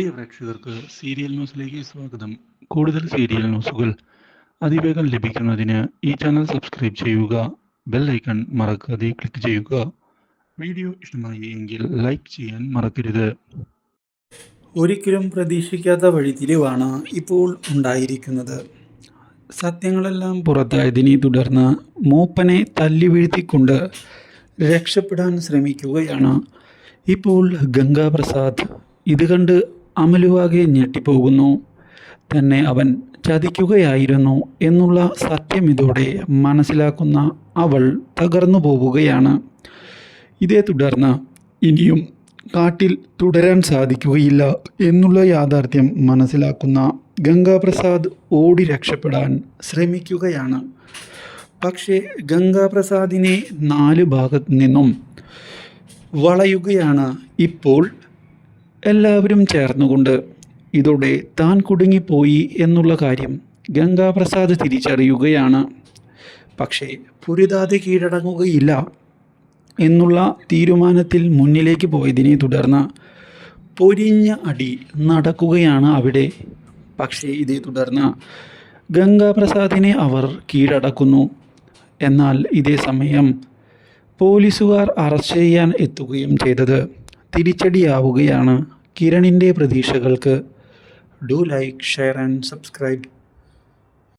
പ്രിയ പ്രേക്ഷകർക്ക് സീരിയൽ ന്യൂസിലേക്ക് സ്വാഗതം. കൂടുതൽ സീരിയൽ ന്യൂസുകൾ അതിവേഗം ലഭിക്കുന്നതിന് ഈ ചാനൽ സബ്സ്ക്രൈബ് ചെയ്യുക ബെൽ ഐക്കൺ മറക്കാതെ ക്ലിക്ക് ചെയ്യുക. വീഡിയോ ഇഷ്ടമായി എങ്കിൽ ലൈക്ക് ചെയ്യാൻ മറക്കരുത്. ഒരിക്കലും പ്രതീക്ഷിക്കാത്ത വഴിത്തിരിവാണ് ഇപ്പോൾ ഉണ്ടായിരിക്കുന്നത്. സത്യങ്ങളെല്ലാം പുറത്തായതിനെ തുടർന്ന് മൂപ്പനെ തല്ലി വീഴ്ത്തിക്കൊണ്ട് രക്ഷപ്പെടാൻ ശ്രമിക്കുകയാണ് ഇപ്പോൾ ഗംഗാപ്രസാദ്. ഇത് കണ്ട് അമലുവാകെ ഞെട്ടിപ്പോകുന്നു. തന്നെ അവൻ ചതിക്കുകയായിരുന്നു എന്നുള്ള സത്യം ഇതോടെ മനസ്സിലാക്കുന്ന അവൾ തകർന്നു പോവുകയാണ്. ഇതേ തുടർന്ന് ഇനിയും കാട്ടിൽ തുടരാൻ സാധിക്കുകയില്ല എന്നുള്ള യാഥാർത്ഥ്യം മനസ്സിലാക്കുന്ന ഗംഗാപ്രസാദ് ഓടി രക്ഷപ്പെടാൻ ശ്രമിക്കുകയാണ്. പക്ഷേ ഗംഗാപ്രസാദിനെ നാല് ഭാഗത്തു നിന്നും വളയുകയാണ് ഇപ്പോൾ എല്ലാവരും ചേർന്നുകൊണ്ട് ഇതോടെ താൻ കുടുങ്ങിപ്പോയി എന്നുള്ള കാര്യം ഗംഗാപ്രസാദ് തിരിച്ചറിയുകയാണ്. പക്ഷേ പൊരുതാതെ കീഴടങ്ങുകയില്ല എന്നുള്ള തീരുമാനത്തിൽ മുന്നിലേക്ക് പോയതിനെ തുടർന്ന് പൊരിഞ്ഞ അടി നടക്കുകയാണ് അവിടെ. പക്ഷേ ഇതേ തുടർന്ന് ഗംഗാപ്രസാദിനെ അവർ കീഴടക്കുന്നു. എന്നാൽ ഇതേ സമയം പോലീസുകാർ അറസ്റ്റ് ചെയ്യാൻ എത്തുകയും ചെയ്തത് തിരിച്ചടിയാവുകയാണ് കിരണിന്റെ പ്രതീക്ഷകൾക്ക്. Do like share and subscribe.